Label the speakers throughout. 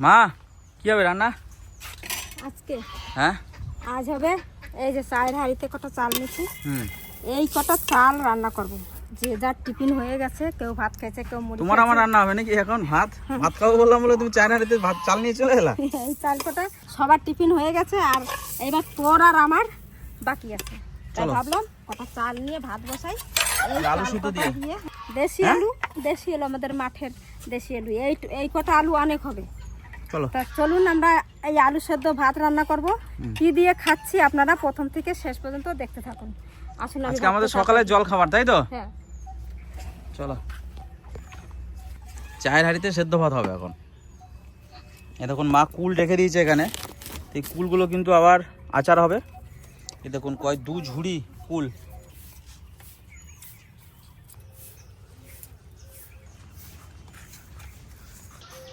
Speaker 1: মা কি হবে রান্না?
Speaker 2: আজকে?
Speaker 1: হ্যাঁ?
Speaker 2: আজ হবে এই যে চায়ের হাঁড়িতে কটা চাল নিচ্ছি
Speaker 1: হুম।
Speaker 2: এই কটা চাল রান্না করব। যে যার টিফিন হয়ে গেছে কেউ ভাত খাইছে কেউ মুড়ি
Speaker 1: তোমার আমার রান্না হবে নাকি এখন? ভাত? ভাত খাব বললাম বলে তুমি চায়না রেতে ভাত চাল নিয়ে চলে এলা?
Speaker 2: এই চাল কটা সবার টিফিন হয়ে গেছে আর এবার তোর আর আমার বাকি আছে। তাই ভাবলাম কটা চাল নিয়ে ভাত বসাই।
Speaker 1: আলু দিয়ে?
Speaker 2: দিয়ে দেশি
Speaker 1: হ্যাঁ?
Speaker 2: আলু দেশি আলু আমাদের মাঠের দেশি আলু। এই এই কটা আলু অনেক হবে।
Speaker 1: চলো।
Speaker 2: তা চলুন আমরা এই আলু সেদ্ধ ভাত রান্না করব। কি দিয়ে খাচ্ছি আপনারা প্রথম থেকে শেষ পর্যন্ত দেখতে থাকুন। আসুন
Speaker 1: আজকে আমাদের সকালে জল খাবার তাই তো?
Speaker 2: হ্যাঁ।
Speaker 1: চলো। চায়ের হাঁড়িতে সেদ্ধ ভাত হবে এখন। এ দেখুন মা কুল ডেকে দিয়েছে এখানে। এই কুলগুলো কিন্তু আবার আচার হবে। এই দেখুন কয় দু ঝুড়ি কুল।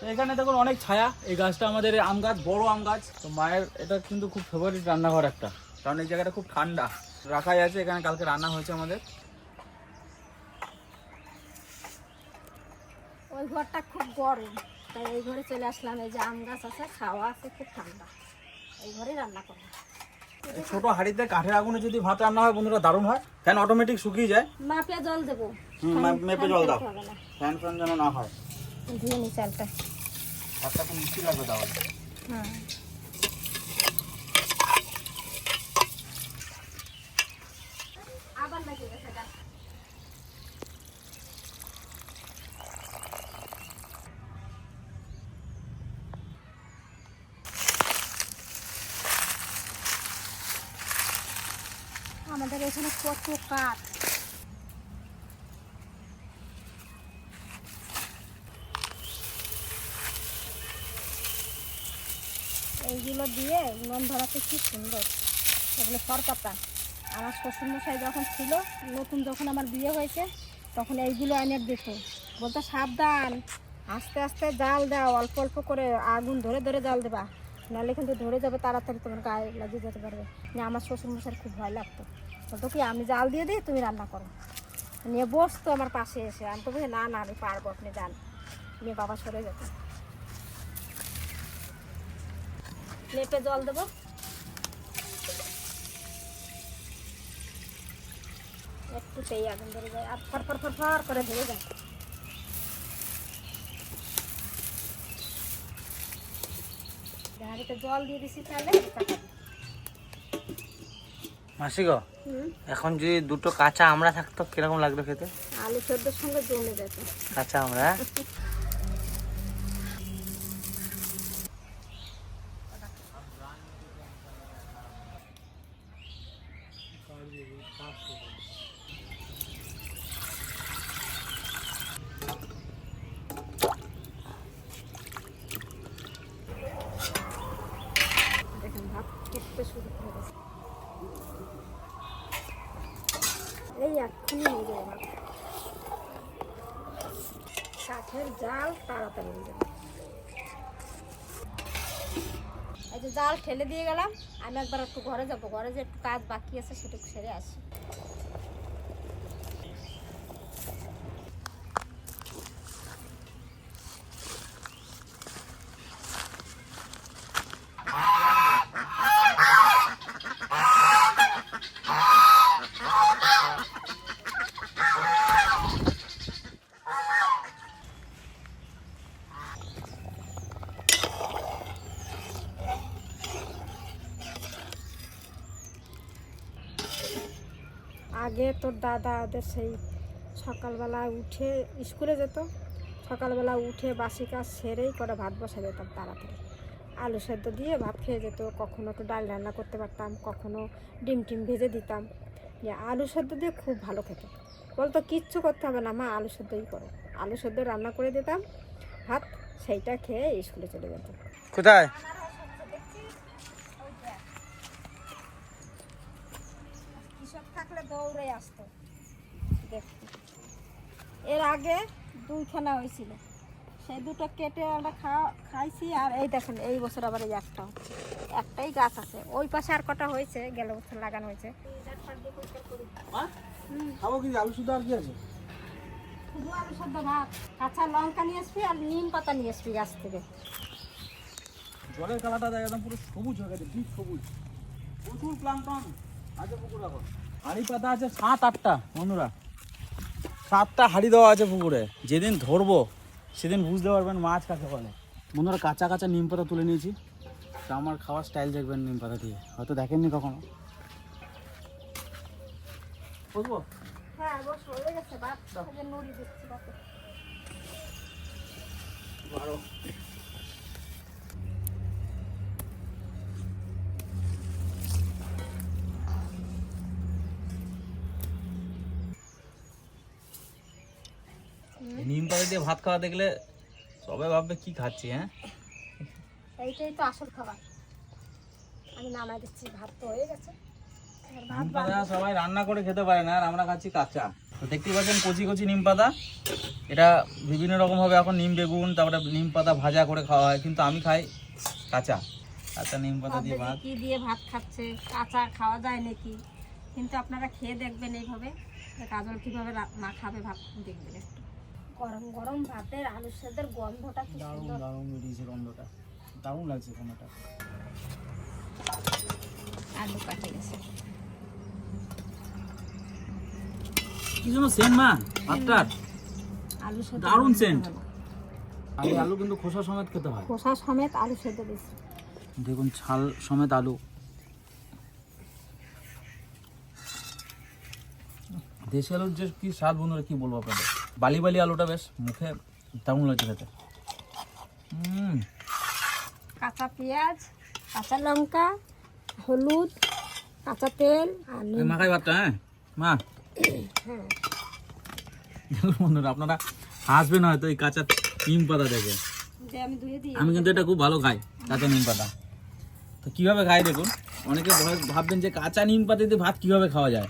Speaker 1: এখানে দেখুন অনেক ছায়া। এই গাছটা আমাদের আম গাছ বড় আম গাছ। তো মায়ের এটা কিন্তু খুব ফেভারিট রান্নাঘর একটা। কারণ এই জায়গাটা খুব ঠান্ডা। রাখাই আছে এখানে কালকে রান্না হয়েছে আমাদের।
Speaker 2: ওই ঘরটা খুব গরম। তাই এই ঘরে চলে আসলাম। এই যে আম গাছ আছে খাওয়া আছে খুব ঠান্ডা। এই ঘরেই রান্না করব
Speaker 1: ছোট হাঁড়িতে কাঠের আগুনে যদি ভাত রান্না হয় বন্ধুরা দারুণ হয়। ফ্যান অটোমেটিক শুকিয়ে যায়।
Speaker 2: মাপে জল দেবো।
Speaker 1: হুম, মেপে জল দাও। ফ্যান ফ্যান যেন না হয়।
Speaker 2: ধুয়ে নি চালটা।
Speaker 1: ভাতটা খুব মিষ্টি লাগবে তাহলে
Speaker 2: হ্যাঁ আবার লাগিয়ে গেছে গা। আমাদের এখানে কত কাঠ এইগুলো দিয়ে উনুন ধরাতে কি সুন্দর। এগুলো সরপাতা আমার শ্বশুরমশাই যখন ছিল, নতুন যখন আমার বিয়ে হয়েছে, তখন এইগুলো এনে দিত। বলতো, সাবধান, আস্তে আস্তে জাল দাও, অল্প অল্প করে আগুন ধরে ধরে জাল দেবা। নাহলে কিন্তু ধরে যাবে, তাড়াতাড়ি তোমার গায়ে লাগিয়ে যেতে পারবে। না, আমার শ্বশুরমশাইয়ের খুব ভয় লাগতো। বলতো, কি, আমি জাল দিয়ে দিই, তুমি রান্না করো। নিয়ে বসতো আমার পাশে এসে। আমি তো না না, আমি পারব, আপনি যান। নিয়ে বাবা সরে যেত। লেপে জল দেবো। একটুতেই আগুন ধরে যায়। আর ফর ফর ফর ফর করে ধরে যায়। হাঁড়িতে জল দিয়ে দিছি তাহলে
Speaker 1: মাসি গো এখন যদি দুটো কাঁচা আমরা থাকতো কীরকম লাগতো খেতে?
Speaker 2: আলু সেদ্ধর সঙ্গে জমে যেত।
Speaker 1: কাঁচা আমরা
Speaker 2: দেখেন ভাত ফুটতে শুরু করে গেছে এই এক্ষুনি হয়ে যাবে ভাত কাঠের জাল তাড়াতাড়ি হয়ে জাল ঠেলে দিয়ে গেলাম, আমি একবার একটু ঘরে যাব। ঘরে যে একটু কাজ বাকি আছে, সেটুকু সেরে আসি। আগে তোর দাদা ওদের সেই সকালবেলা উঠে স্কুলে যেত, সকালবেলা উঠে বাসি কাজ সেরেই করে ভাত বসা যেতাম তাড়াতাড়ি। আলু সেদ্ধ দিয়ে ভাত খেয়ে যেত, কখনো একটু ডাল রান্না করতে পারতাম, কখনো ডিম টিম ভেজে দিতাম। যে আলু সেদ্ধ দিয়ে খুব ভালো খেত। বলতো, কিচ্ছু করতে হবে না, মা আলু সেদ্ধই করো। আলু সেদ্ধ রান্না করে দিতাম, ভাত সেইটা খেয়ে স্কুলে চলে যেত।
Speaker 1: কোথায়?
Speaker 2: কৃষক থাকলে দৌড়ে আসতো। দেখতে। এর আগে দুইখানা হয়েছিল। সেই দুটো কেটে আমরা খাওয়া খাইছি আর এই দেখেন এই বছর আবার এই একটা একটাই গাছ আছে। ওই পাশে আর কটা হয়েছে গেল বছর লাগানো হয়েছে।
Speaker 1: খাব কি? আলু শুধু আর কি আছে?
Speaker 2: শুধু আলু ভাত। কাঁচা লঙ্কা নিয়ে আসবি আর নিম পাতা নিয়ে আসবি গাছ থেকে।
Speaker 1: জলের কালারটা দেখ একদম পুরো সবুজ হয়ে গেছে ডিপ সবুজ। প্রচুর প্লান্টন। আছে পুকুর এখন। হাড়ি পাতা আছে সাত আটটা বন্ধুরা। সাতটা হাড়ি দেওয়া আছে পুকুরে। যেদিন ধরবো সেদিন বুঝতে পারবেন মাছ কাকে বলে। বন্ধুরা কাঁচা কাঁচা নিম পাতা তুলে নিয়েছি। তা আমার খাওয়ার স্টাইল দেখবেন নিম পাতা দিয়ে। হয়তো দেখেননি কখনো? বুঝব
Speaker 2: হ্যাঁ
Speaker 1: নিম পাতা দিয়ে ভাত খাওয়া দেখলে সবাই ভাববে কি খাচ্ছি হ্যাঁ?
Speaker 2: এইটাই তো আসল খাবার। আমি নামাই দিচ্ছি ভাত তো হয়ে গেছে।
Speaker 1: নিম পাতা সবাই রান্না করে খেতে পারে না আর আমরা খাচ্ছি কাঁচা। তো দেখতেই পাচ্ছেন কচি কচি নিম পাতা। এটা বিভিন্ন রকম ভাবে এখন নিম বেগুন তারপরে নিম পাতা ভাজা করে খাওয়া হয় কিন্তু আমি খাই কাঁচা। কাঁচা নিম পাতা দিয়ে ভাত।
Speaker 2: কি দিয়ে ভাত খাচ্ছে কাঁচা খাওয়া যায় নাকি? কিন্তু আপনারা খেয়ে দেখবেন এইভাবে কাজল কীভাবে রা- মাখাবে ভাত দেখবেন একটু। গরম গরম ভাতের আলু সেদ্ধের গন্ধটা কি
Speaker 1: দারুণ দারুণ বেরিয়েছে গন্ধটা। দারুণ লাগছে
Speaker 2: আলু কাটে গেছে।
Speaker 1: কি জন্য সেন্ট মা? ভাতটার
Speaker 2: আলু
Speaker 1: দারুণ এই আলু কিন্তু খোসা সমেত খেতে হয়।
Speaker 2: খোসা সমেত আলু সেদ্ধ
Speaker 1: দেখুন ছাল সমেত আলু। দেশি আলুর যে কি স্বাদ বন্ধুরা কি বলব আপনাদের? বালি বালি আলুটা বেশ মুখে দারুণ লাগছে খেতে। হুম
Speaker 2: কাঁচা পেঁয়াজ কাঁচা লঙ্কা হলুদ কাঁচা তেল আর
Speaker 1: মাখাই ভাতটা হ্যাঁ? মা। বন্ধুরা আপনারা হাসবেন হয়তো এই কাঁচা নিম পাতা দেখে।
Speaker 2: আমি
Speaker 1: কিন্তু এটা খুব ভালো খাই কাঁচা নিম পাতা। তো কীভাবে খাই দেখুন অনেকে ভাববেন যে কাঁচা নিম পাতা দিয়ে ভাত কীভাবে খাওয়া যায়।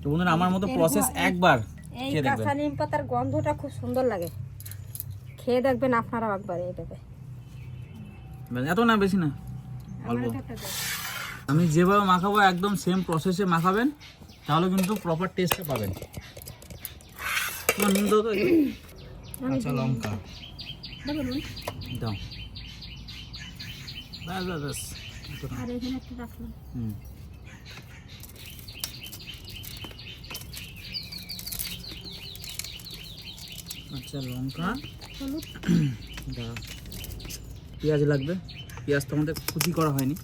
Speaker 1: তো বন্ধুরা আমার মতো প্রসেস একবার
Speaker 2: এই কাঁচা নিম পাতার গন্ধটা খুব সুন্দর লাগে। খেয়ে দেখবেন আপনারাও একবার এইভাবে
Speaker 1: এত না বেশি না অল্প। আমি যেভাবে মাখাবো একদম সেম প্রসেসে মাখাবেন তাহলে কিন্তু প্রপার টেস্টটা পাবেন। তোমার দাও তো কাঁচা লঙ্কা। দাও ব্যাস ব্যাস ব্যাস। এত না।
Speaker 2: আর এখানে একটু রাখলাম।
Speaker 1: হুম। আচ্ছা লঙ্কা
Speaker 2: হলুদ।
Speaker 1: পেঁয়াজ লাগবে। পেঁয়াজ তো আমাদের কুচি করা হয়নি।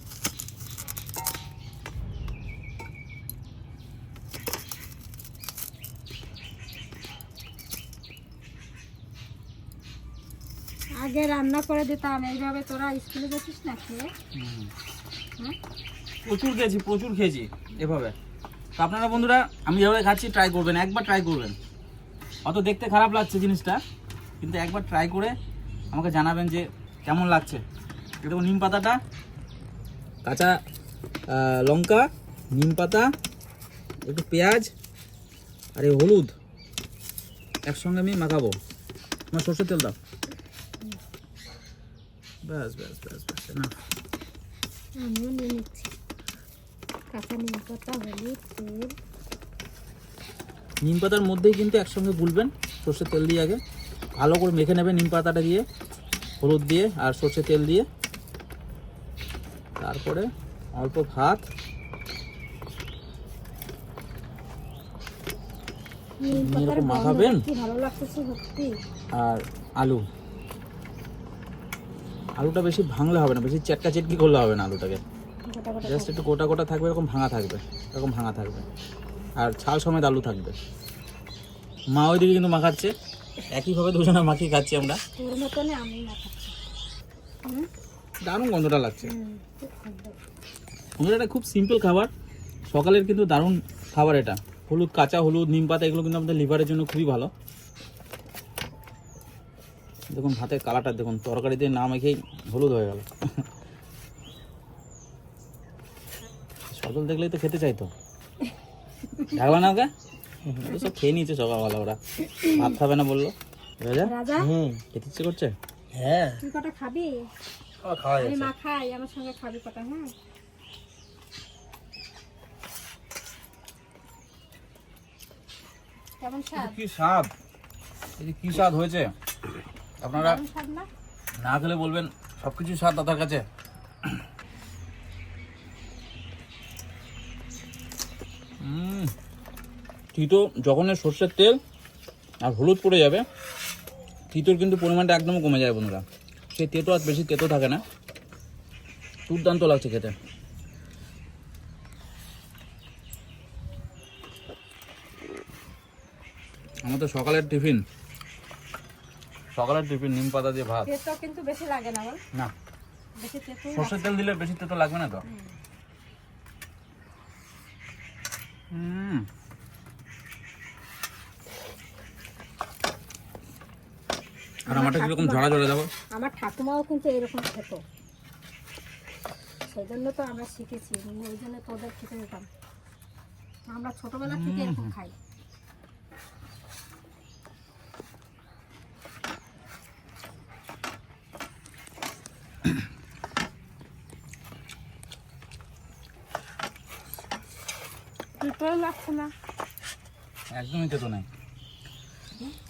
Speaker 2: আগে রান্না করে দিতাম এইভাবে তোরা স্কুলে গেছিস না খেয়ে
Speaker 1: প্রচুর খেয়েছি প্রচুর খেয়েছি এভাবে। তো আপনারা বন্ধুরা আমি যেভাবে খাচ্ছি ট্রাই করবেন একবার ট্রাই করবেন। অত দেখতে খারাপ লাগছে জিনিসটা, কিন্তু একবার ট্রাই করে আমাকে জানাবেন যে কেমন লাগছে। দেখুন, নিম পাতাটা, কাঁচা লঙ্কা, নিম পাতা, একটু পেঁয়াজ, আর এই হলুদ একসঙ্গে আমি মাখাবো। তোমার সর্ষের তেল দাও। ব্যাস ব্যাস ব্যাস ব্যাস না
Speaker 2: আমিও নিয়ে নিচ্ছি। কাঁচা নিম পাতা, হলুদ, তেল।
Speaker 1: নিম পাতার মধ্যেই কিন্তু একসঙ্গে গুলবেন সর্ষের তেল দিয়ে আগে। ভালো করে মেখে নেবেন নিম পাতাটা দিয়ে হলুদ দিয়ে আর সর্ষের তেল দিয়ে। তারপরে অল্প ভাত। মাখাবেন? আর আলু। আলুটা বেশি ভাঙলে হবে না বেশি চেটকা চেটকি করলে হবে না আলুটাকে। জাস্ট একটু গোটা গোটা থাকবে এরকম ভাঙা থাকবে এরকম ভাঙা থাকবে। আর ছাল সময় আলু থাকবে। মা ওইদিকে কিন্তু মাখাচ্ছে। একইভাবে দুজনে মাখিয়ে খাচ্ছি আমরা। দারুণ গন্ধটা লাগছে। এটা খুব সিম্পল খাবার। সকালের কিন্তু দারুণ খাবার এটা। হলুদ কাঁচা হলুদ নিম পাতা এগুলো কিন্তু আমাদের লিভারের জন্য খুবই ভালো। দেখুন ভাতের কালারটা দেখুন তরকারিতে না মেখেই হলুদ হয়ে গেল। সজল দেখলেই তো খেতে চাইতো। না ওকে ও সব খেয়ে নিয়েছে সকালবেলা ওরা। ভাত খাবে না বলল। রাজা?
Speaker 2: রাজা?
Speaker 1: খেতে ইচ্ছে করছে?
Speaker 3: হ্যাঁ।
Speaker 2: তুই কটা খাবি?
Speaker 3: খাওয়া
Speaker 2: আমি মাখাই আমার সঙ্গে খাবি কটা হ্যাঁ? কেমন স্বাদ?
Speaker 1: কি স্বাদ? এই কি স্বাদ হয়েছে? আপনারা
Speaker 2: না
Speaker 1: না খেলে বলবেন সব কিছু স্বাদ দাদার কাছে। তিতো যখন সর্ষের তেল আর হলুদ পড়ে যাবে তিতোর কিন্তু পরিমাণটা একদম কমে যায় বন্ধুরা। সেই তেতো আর বেশি তেতো থাকে না। দুর্দান্ত লাগছে খেতে। আমাদের সকালের টিফিন। সকালের টিফিন নিম পাতা দিয়ে ভাত।
Speaker 2: তেতো কিন্তু বেশি লাগে না
Speaker 1: না। সর্ষের তেল দিলে বেশি তেতো লাগবে না তো? হুম আর আমারটা কীরকম ঝরা ঝরা যাব
Speaker 2: আমার ঠাকুমাও কিন্তু এরকম খেত সেই জন্য তো আমরা শিখেছি ওই জন্য তোদের খেতে দিতাম। আমরা ছোটবেলা থেকে এরকম খাই তেতো লাগছে না।
Speaker 1: একদমই তেতো নাই।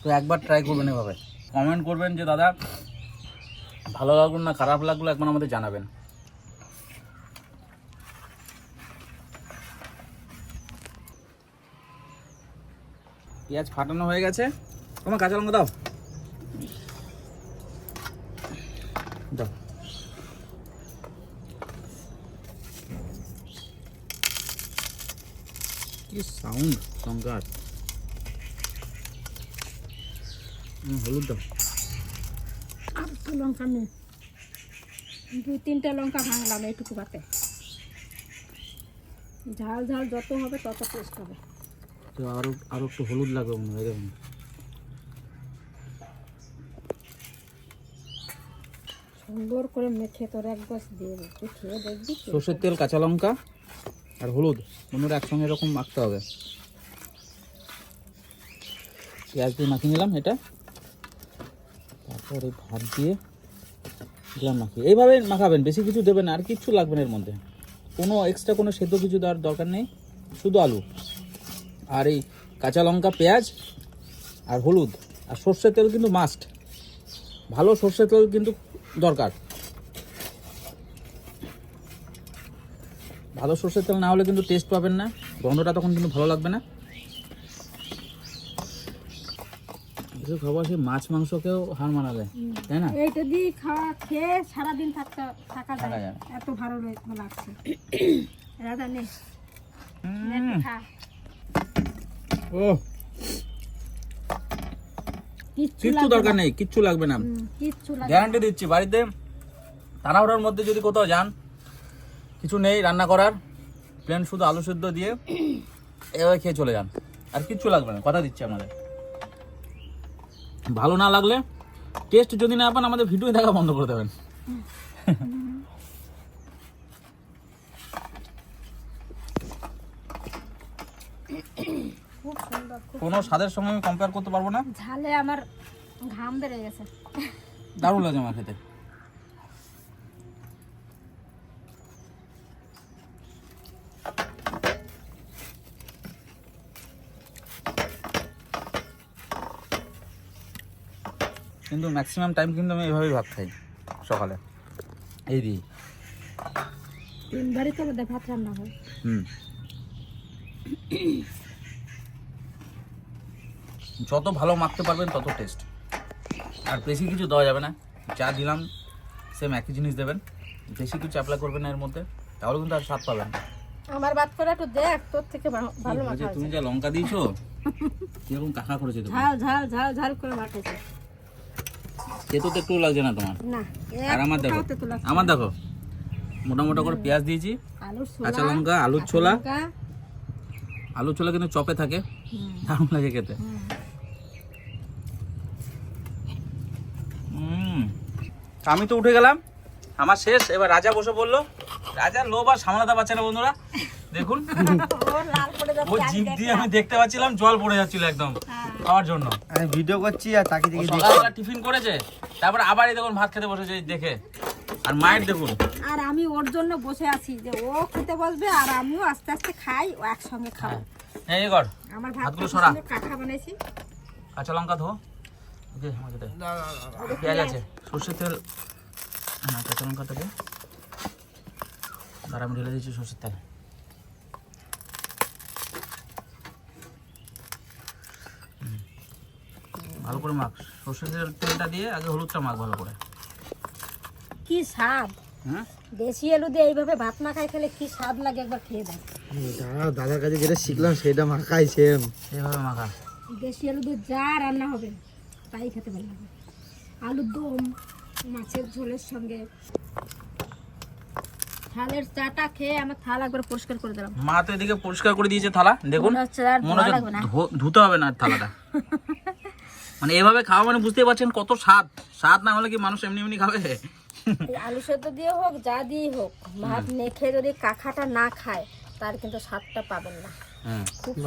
Speaker 1: তো একবার ট্রাই করবেন এভাবে। কমেন্ট করবেন যে, দাদা, ভালো লাগল না, খারাপ লাগল? একবার আমাদের জানাবেন। পেঁয়াজ ফাটানো হয়ে গেছে। তোমার কাঁচা লঙ্কা দাও দাও। কি সাউন্ড লঙ্কার হলুদ দাও।
Speaker 2: আর তো লঙ্কা নেই দু তিনটা লঙ্কা ভাঙলাম এইটুকু বাতে ঝাল ঝাল যত হবে তত টেস্ট হবে।
Speaker 1: তো আরও আরও একটু হলুদ লাগবে মনে হয় দেখুন
Speaker 2: সুন্দর করে মেখে তোর এক গাছ দিয়ে খেয়ে দেখবি
Speaker 1: সর্ষের তেল কাঁচা লঙ্কা। আর হলুদ বন্ধুরা একসঙ্গে এরকম মাখতে হবে। পেঁয়াজ দিয়ে মাখিয়ে নিলাম এটা। তারপর ভাত দিয়ে দিলাম মাখিয়ে। এইভাবে মাখাবেন, বেশি কিছু দেবেন আর কিচ্ছু লাগবে না এর মধ্যে। কোনো এক্সট্রা কোনো সেদ্ধ কিছু দেওয়ার দরকার নেই, শুধু আলু। আর এই কাঁচা লঙ্কা, পেঁয়াজ আর হলুদ। আর সর্ষের তেল কিন্তু মাস্ট ভালো সর্ষের তেল কিন্তু দরকার। ভালো সর্ষের তেল না হলে কিন্তু টেস্ট পাবেন না। গন্ধটা তখন কিন্তু ভালো লাগবে না। কিছু খাবার সে মাছ মাংসকেও হার তাই না?
Speaker 2: এইটা দিয়ে খাওয়া খেয়ে সারাদিন থাকতে থাকা
Speaker 1: থাকা
Speaker 2: যায়।
Speaker 1: যায়।
Speaker 2: এত ভালো লাগছে। রাধা নে নে
Speaker 1: হুম,
Speaker 2: একটু খা?
Speaker 1: ও
Speaker 2: কিচ্ছু
Speaker 1: দরকার নেই কিচ্ছু লাগবে না।
Speaker 2: কিচ্ছু
Speaker 1: গ্যারান্টি দিচ্ছি বাড়িতে তাড়াহুড়োর মধ্যে যদি কোথাও যান কিছু নেই রান্না করার। প্লেন শুধু আলু সেদ্ধ দিয়ে এভাবে খেয়ে চলে যান। আর কিচ্ছু লাগবে না কথা দিচ্ছি আপনাদের। ভালো না লাগলে টেস্ট যদি না পান আমাদের ভিডিও দেখা বন্ধ করে দেবেন। কোনো স্বাদের সঙ্গে আমি কম্পেয়ার করতে পারব না।
Speaker 2: ঝালে আমার ঘাম বেড়ে গেছে।
Speaker 1: দারুণ লাগে আমার খেতে। কিন্তু ম্যাক্সিমাম টাইম কিন্তু আমি এইভাবেই ভাত খাই সকালে। এই দিই।
Speaker 2: তিনবারই তো আমাদের ভাত রান্না হয়।
Speaker 1: হুম। যত ভালো মাখতে পারবেন তত টেস্ট আর বেশি কিছু দেওয়া যাবে না। যা দিলাম সেম একই জিনিস দেবেন। বেশি কিছু অ্যাপ্লাই করবেন না এর মধ্যে। তাহলে কিন্তু আর স্বাদ পাবেন
Speaker 2: আমার ভাত করে একটু দেখ তোর থেকে ভালো মাখা
Speaker 1: তুমি যা লঙ্কা দিয়েছ কীরকম কাকা করেছে
Speaker 2: ঝাল ঝাল ঝাল ঝাল করে মাখেছে।
Speaker 1: তেতো তো একটু লাগছে না তোমার? আর আমার দেখো। আমার দেখো মোটা মোটা করে পেঁয়াজ দিয়েছি কাঁচা লঙ্কা আলুর ছোলা। আলুর ছোলা কিন্তু চপে থাকে দারুণ লাগে খেতে। আমি তো উঠে গেলাম আমার শেষ এবার রাজা বসে বলল রাজা লোভ আর সামলাতে পারছে না বন্ধুরা দেখুন।
Speaker 2: ও
Speaker 1: জিভ দিয়ে আমি দেখতে পাচ্ছিলাম জল পড়ে যাচ্ছিল একদম।
Speaker 2: হ্যাঁ।
Speaker 1: খাওয়ার জন্য।
Speaker 3: আমি ভিডিও করছি আর তাকে দেখে
Speaker 1: সকালবেলা টিফিন করেছে তারপর আবার এই দেখুন ভাত খেতে বসেছে দেখে। আর মায়ের দেখুন।
Speaker 2: আর আমি ওর জন্য বসে আছি যে ও খেতে বসবে আর আমিও আস্তে আস্তে খাই ও একসঙ্গে খাব।
Speaker 1: হ্যাঁ। এই কর
Speaker 2: আমার
Speaker 1: ভাতগুলো সরা।
Speaker 2: কাঁচা বানাইছি।
Speaker 1: কাঁচা লঙ্কা ধো। ওকে আমাকে দে পেঁয়াজ আছে। সর্ষের তেল। হ্যাঁ কাঁচা লঙ্কাটা দে। আর আমি ঢেলে দিচ্ছি সর্ষের তেল। ভালো করে মাখ। সর্ষের তেল- তেলটা দিয়ে আগে হলুদটা মাখ ভালো করে।
Speaker 2: কি স্বাদ?
Speaker 1: হ্যাঁ?
Speaker 2: দেশি আলু দিয়ে এইভাবে ভাত না খাই খেলে কি স্বাদ লাগে একবার খেয়ে দেয়
Speaker 3: দাদা দাদার কাছে যেটা শিখলাম সেটা মাখাই সেম
Speaker 1: এইভাবে মাখা।
Speaker 2: দেশি আলু দিয়ে যা রান্না হবে তাই খেতে ভালো লাগে। আলুর দম মাছের ঝোলের সঙ্গে। থালের চাটা খেয়ে আমার থাল একবার পরিষ্কার করে দিলাম।
Speaker 1: মা তো এদিকে পরিষ্কার করে দিয়েছে থালা দেখুন।
Speaker 2: মনে হচ্ছে
Speaker 1: ধুতে হবে না থালাটা। মানে এভাবে খাওয়া মানে বুঝতেই পারছেন কত স্বাদ। স্বাদ না হলে কি মানুষ এমনি এমনি খাবে?
Speaker 2: এই আলু সেদ্ধ দিয়ে হোক যা দিয়ে হোক ভাত মেখে যদি কাঁখাটা না খায় তার কিন্তু স্বাদটা পাবেন না।
Speaker 1: হুম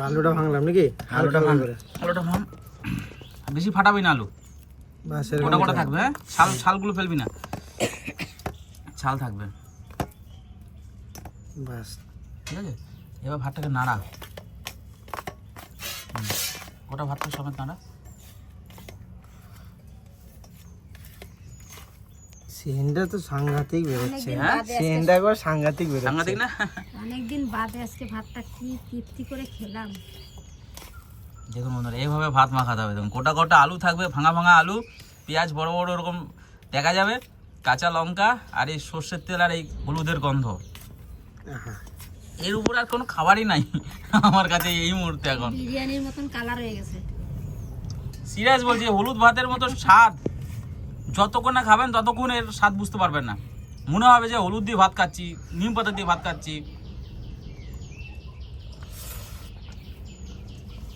Speaker 3: আলুটা ভাঙলাম নাকি?
Speaker 1: আলুটা ভাঙ আলুটা ভাঙ। বেশি ফাটাবি না আলু। গোটা গোটা থাকবে হ্যাঁ? ছাল ছালগুলো ফেলবি না। ছাল থাকবে।
Speaker 3: বাস।
Speaker 1: ঠিক আছে? এবার ভাতটাকে নাড়া। গোটা ভাতটা সমেত নাড়া।
Speaker 3: সিনটা তো সাংঘাতিক বেরোচ্ছে
Speaker 1: হ্যাঁ?
Speaker 2: বাদে
Speaker 3: একবার সাংঘাতিক বেরোচ্ছে।
Speaker 1: সাংঘাতিক না?
Speaker 2: অনেকদিন বাদে আজকে ভাতটা কি তৃপ্তি করে খেলাম।
Speaker 1: দেখুন বন্ধুরা এইভাবে ভাত মাখাতে হবে। দেখুন গোটা গোটা আলু থাকবে ভাঙা ভাঙা আলু পেঁয়াজ বড় বড় এরকম দেখা যাবে কাঁচা লঙ্কা আর এই সর্ষের তেল আর এই হলুদের গন্ধ। এর উপর আর কোনো খাবারই নাই আমার কাছে এই মুহূর্তে এখন।
Speaker 2: বিরিয়ানির মতন কালার হয়ে গেছে।
Speaker 1: সিরিয়াস বলছি হলুদ ভাতের মতো স্বাদ। যতক্ষণ না খাবেন ততক্ষণ এর স্বাদ বুঝতে পারবেন না। মনে হবে যে হলুদ দিয়ে ভাত খাচ্ছি নিম পাতা দিয়ে ভাত খাচ্ছি।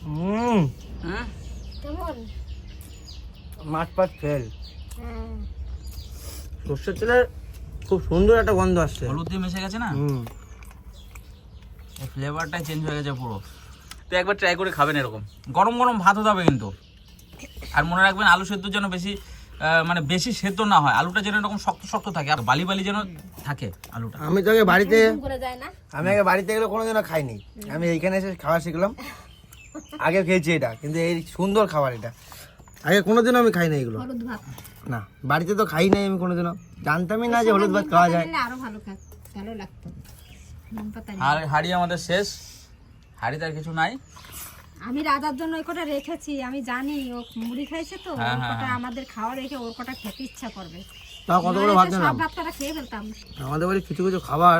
Speaker 3: হুম।
Speaker 1: হুম
Speaker 3: মাছ ফেল।
Speaker 2: হ্যাঁ।
Speaker 3: সর্ষের তেলের খুব সুন্দর একটা গন্ধ আসছে।
Speaker 1: হলুদ দিয়ে মিশে গেছে না?
Speaker 3: হুম।
Speaker 1: ফ্লেভারটাই চেঞ্জ হয়ে গেছে পুরো। তো একবার ট্রাই করে খাবেন এরকম। গরম গরম ভাত হতে হবে কিন্তু। আর মনে রাখবেন আলু সেদ্ধ যেন বেশি মানে বেশি সেদ্ধ না হয়। আলুটা যেন এরকম শক্ত শক্ত থাকে আর বালি বালি যেন থাকে আলুটা।
Speaker 3: আমি তো আগে বাড়িতে
Speaker 2: এরকম করে যায় না।
Speaker 3: আমি আগে বাড়িতে গেলে কোনোদিনও খাইনি। আমি এইখানে এসে খাওয়া শিখলাম। আগে খেয়েছি এটা কিন্তু এই সুন্দর খাবার এটা। আগে কোনোদিনও আমি খাই না এগুলো।
Speaker 2: হলুদ
Speaker 3: না বাড়িতে তো খাই নাই আমি কোনোদিনও। জানতামই না যে হলুদ ভাত খাওয়া যায়।
Speaker 2: আরও ভালো ভালো লাগতো।
Speaker 1: আর হাড়ি আমাদের শেষ। হাড়িতে আর কিছু নাই।
Speaker 2: আমি রাজার জন্য ওই কটা রেখেছি আমি জানি ও মুড়ি খাইছে তো
Speaker 1: হ্যাঁ,
Speaker 2: ওর
Speaker 1: হ্যাঁ,
Speaker 2: কটা আমাদের খাওয়া রেখে ওর কটা খেতে ইচ্ছা করবে।
Speaker 3: তাও কতগুলো ভাত
Speaker 2: নাহলে তো সব ভাত কটা খেয়ে ফেলতাম।
Speaker 3: আমাদের বাড়ি কিছু কিছু খাবার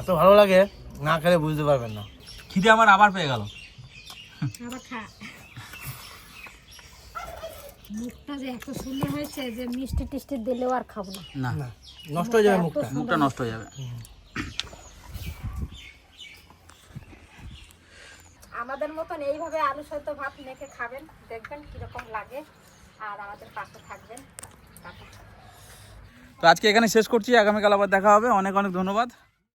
Speaker 3: এত ভালো লাগে না খেলে বুঝতে পারবেন না।
Speaker 1: খিদে আমার আবার পেয়ে গেল।
Speaker 2: আবার খা। মুখটা যে এত সুন্দর হয়েছে যে মিষ্টি টিষ্টি দিলেও আর খাব না।
Speaker 1: না।
Speaker 3: না নষ্ট হয়ে যাবে মুখটা।
Speaker 1: মুখটা নষ্ট হয়ে যাবে।
Speaker 2: আমাদের মতন এইভাবে আলু সেদ্ধ ভাত মেখে খাবেন। দেখবেন কীরকম লাগে। আর আমাদের পাশে থাকবেন।
Speaker 1: তো আজকে এখানে শেষ করছি। আগামীকাল আবার দেখা হবে। অনেক অনেক ধন্যবাদ।